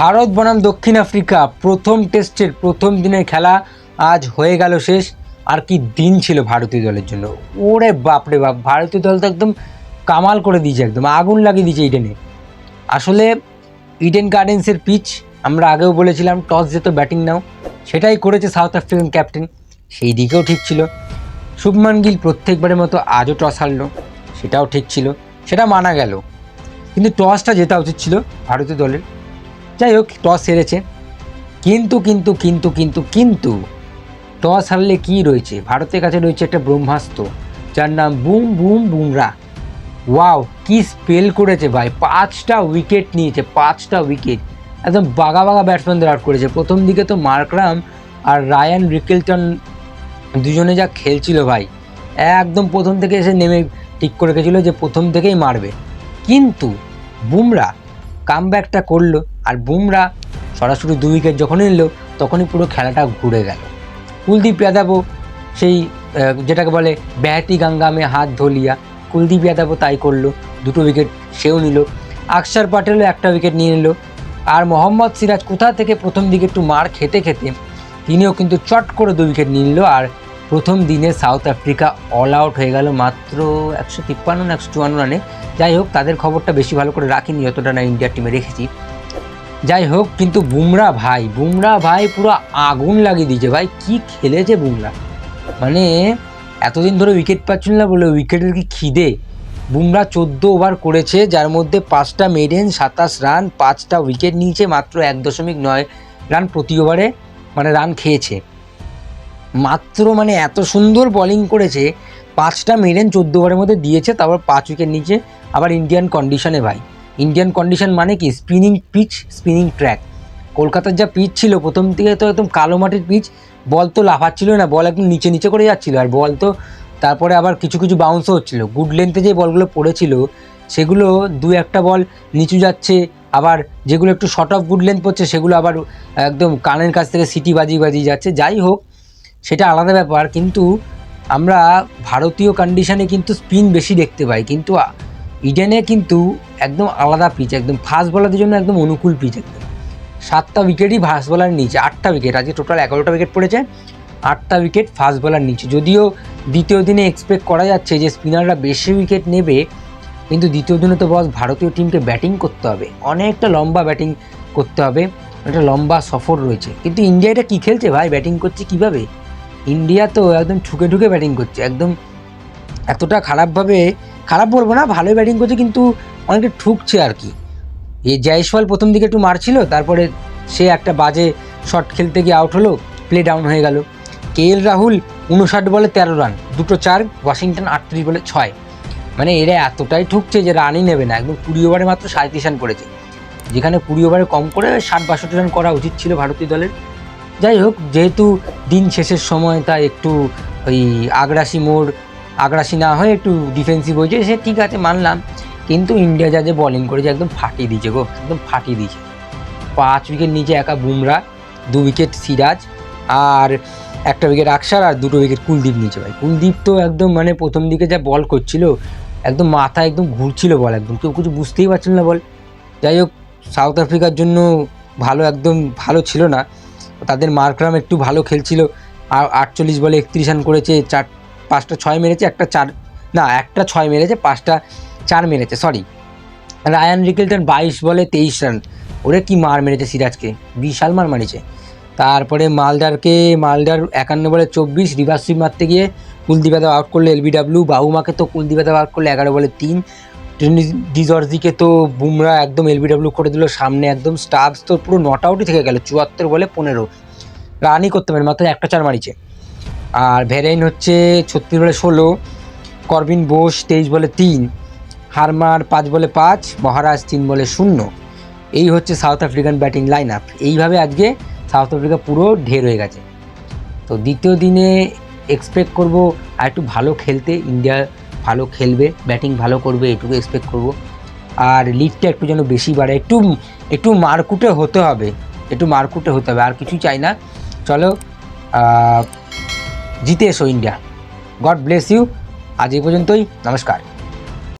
ভারত বনাম দক্ষিণ আফ্রিকা প্রথম টেস্টের প্রথম দিনের খেলা আজ হয়ে গেল শেষ। আর কি দিন ছিল ভারতীয় দলের জন্য। ওরে বাপরে বাপ, ভারতীয় দল তো একদম কামাল করে দিয়েছে একদম, আগুন লাগিয়ে দিয়েছে ইডেনে। আসলে ইডেন গার্ডেন্সের পিচ, আমরা আগেও বলেছিলাম, টস যেত ব্যাটিং নাও, সেটাই করেছে সাউথ আফ্রিকান ক্যাপ্টেন, সেই দিকেও ঠিক ছিল। শুভমান গিল প্রত্যেকবারের মতো আজও টস হারলো, সেটাও ঠিক ছিল, সেটা মানা গেল। কিন্তু টসটা জেতা উচিত ছিল ভারতীয় দলের। যাই হোক টস হেরেছে। কিন্তু কিন্তু কিন্তু কিন্তু কিন্তু টস হারলে কী রয়েছে? ভারতের কাছে রয়েছে একটা ব্রহ্মাস্ত্র, যার নাম বুম বুম, বুমরা। ওয়াও, কি স্পেল করেছে ভাই। পাঁচটা উইকেট নিয়েছে, পাঁচটা উইকেট একদম বাগা বাগা ব্যাটসম্যানদের আউট করেছে। প্রথম দিকে তো মার্করাম আর রায়ান রিকেলটন দুজনে যা খেলছিল ভাই, একদম প্রথম থেকে এসে নেমে ঠিক করে গেছিল যে প্রথম থেকেই মারবে। কিন্তু বুমরা কামব্যাকটা করল। বুমরা সরাসরি দু উইকেট যখন এলো, তখনই পুরো খেলাটা ঘুরে গেল। কুলদীপ যাদবও সেই যেটাকে বলে ব্যাহাতি গাঙ্গামে হাত ধলিয়া, কুলদীপ যাদবও তাই করল, দুটো উইকেট সেও নিল। আকসার পাটেলও একটা উইকেট নিয়ে নিল। আর মোহাম্মদ সিরাজ কোথা থেকে প্রথম দিকে একটু মার খেতে খেতে, তিনিও কিন্তু চট করে দু উইকেট নিয়ে নিল। আর প্রথম দিনে সাউথ আফ্রিকা অল আউট হয়ে গেল মাত্র একশো তিপ্পান্ন একশো চুয়ান্ন রানে। যাই হোক, তাদের খবরটা বেশি ভালো করে রাখিনি, যতটা না ইন্ডিয়ার টিমে রেখেছি যাই হোক কিন্তু বুমরা ভাই বুমরা ভাই পুরো আগুন লাগিয়ে দিয়েছে। ভাই, কি খেলেছে বুমরা? মানে এতদিন ধরে উইকেট পাচ্ছিল না বলে উইকেটের কি খিদে? বুমরা চোদ্দ ওভার করেছে, যার মধ্যে পাঁচটা মেডেন সাতাশ রান পাঁচটা উইকেট নিয়েছে, মাত্র এক দশমিক নয় রান প্রতি ওভারে মানে রান খেয়েছে। মাত্র মানে এত সুন্দর বোলিং করেছে, পাঁচটা মেডেন চোদ্দ ওভারের মধ্যে দিয়েছে, তারপর পাঁচ উইকেট নিচে আবার ইন্ডিয়ান কন্ডিশনে ভাই। ইন্ডিয়ান কন্ডিশন মানে কি? স্পিনিং পিচ স্পিনিং ট্র্যাক কলকাতার যা পিচ ছিল, প্রথম থেকে তো একদম কালো মাটির পিচ বল তো লাফাচ্ছিল না, বল একদম নিচে নিচে করে যাচ্ছিল, আর বল তো তারপরে আবার কিছু কিছু বাউন্সও হচ্ছিল। গুড লেন্থে যে বলগুলো পড়েছিল, সেগুলো দু একটা বল নিচু যাচ্ছে, আবার যেগুলো একটু শর্ট অফ গুড লেন্থ পড়ছে, সেগুলো আবার একদম কানের কাছ থেকে সিটি বাজিয়ে বাজিয়ে যাচ্ছে। যাই হোক, সেটা আলাদা ব্যাপার, কিন্তু আমরা ভারতীয় কন্ডিশনে কিন্তু স্পিন বেশি দেখতে পাই। কিন্তু ইডেনে কিন্তু একদম আলাদা পিচ একদম ফাস্ট বলারদের জন্য একদম অনুকূল পিচ একদম। সাতটা উইকেটই ফাস্ট বলার নিচে আটটা উইকেট আজকে টোটাল এগারোটা উইকেট পড়েছে, আটটা উইকেট ফাস্ট বলার নিচে যদিও দ্বিতীয় দিনে এক্সপেক্ট করা যাচ্ছে যে স্পিনাররা বেশি উইকেট নেবে, কিন্তু দ্বিতীয় দিনে তো বস ভারতীয় টিমকে ব্যাটিং করতে হবে। অনেকটা লম্বা ব্যাটিং করতে হবে একটা লম্বা সফর রয়েছে। কিন্তু ইন্ডিয়া এটা কী খেলছে ভাই? ব্যাটিং করছে কীভাবে? ইন্ডিয়া তো একদম ঠুকে ঠুকে ব্যাটিং করছে, একদম এতটা খারাপভাবে খারাপ বলব না, ভালোই ব্যাটিং করছে, কিন্তু অনেকটা ঠুকছে আর কি। এই জয়সওয়াল প্রথম দিকে একটু মারছিল, তারপরে সে একটা বাজে শট খেলতে গিয়ে আউট হলো প্লে ডাউন হয়ে গেল। কে এল রাহুল উনষাট বলে তেরো রান দুটো চার, ওয়াশিংটন আটত্রিশ বলে ছয়। মানে এরা এতটাই ঠুকছে যে রানই নেবে না, একদম কুড়ি ওভারে মাত্র সাঁত্রিশ রান করেছে। যেখানে কুড়ি ওভারে কম করে ষাট, বাষট্টি রান করা উচিত ছিল ভারতীয় দলের। যাই হোক, যেহেতু দিন শেষের সময় তাই একটু ওই আগ্রাসী মোড় আগ্রাসী না হয়ে একটু ডিফেন্সিভ হয়েছে, সে ঠিক আছে, মানলাম। কিন্তু ইন্ডিয়া যা যে বলিং করেছে, একদম ফাটিয়ে দিয়েছে গো, একদম ফাটিয়ে দিয়েছে। পাঁচ উইকেট নিচে একা বুমরা, দু উইকেট সিরাজ, আর একটা উইকেট আকসার, আর দুটো উইকেট কুলদীপ নিচে ভাই। কুলদীপ তো একদম মানে প্রথম দিকে যা বল করছিল, একদম মাথা একদম ঘুরছিল বল একদম। কেউ কিছু বুঝতেই পারছিল না বল যাই হোক সাউথ আফ্রিকার জন্য ভালো একদম ভালো ছিল না। তাদের মার্করাম একটু ভালো খেলছিল। আর আটচল্লিশ বলে একত্রিশ রান করেছে, চার পাঁচটা ছয় মেরেছে, একটা চার, না, একটা ছয় মেরেছে, পাঁচটা চার মেরেছে সরি রায়ান রিকেলটন বাইশ বলে তেইশ রান। ওরে কি মার মেরেছে সিরাজকে, বিশাল মার মারিছে তারপরে মালদারকে, মালদার একান্ন বলে চব্বিশ, রিভার্স সুইপ মারতে গিয়ে কুলদীপ যাদব আউট করল এলবিডাব্লিউ বাহুমাকে তো কুলদীপ যাদব আউট করল এগারো বলে তিন। ডিজর্জিকে তো বুমরা একদম এলবিডাব্লিউ করে দিল, সামনে একদম স্টাফস তো পুরো নট আউটই থেকে গেল, চুয়াত্তর বলে পনেরো। রানই করতে পারে, মাত্র একটা চার মারিছে আর ভেরাইন হচ্ছে ছত্রিশ বলে ষোলো, করবিন বোস তেইশ বলে তিন, হারমার পাঁচ বলে পাঁচ, মহারাজ তিন বলে শূন্য। এই হচ্ছে South African batting line up এইভাবে আজকে সাউথ আফ্রিকা পুরো ঢের হয়ে গেছে। তো দ্বিতীয় দিনে এক্সপেক্ট করব আর একটু ভালো খেলতে ইন্ডিয়া ভালো খেলবে ব্যাটিং ভালো করবে এটুকু এক্সপেক্ট করব। আর লিডটা একটু যেন বেশি বাড়ে, একটু একটু মারকুটে হতে হবে, একটু মারকুটে হতে হবে, আর কিছুই চাই না। চলো জিতে এসো ইন্ডিয়া। God bless you. আজ এই পর্যন্তই। নমস্কার।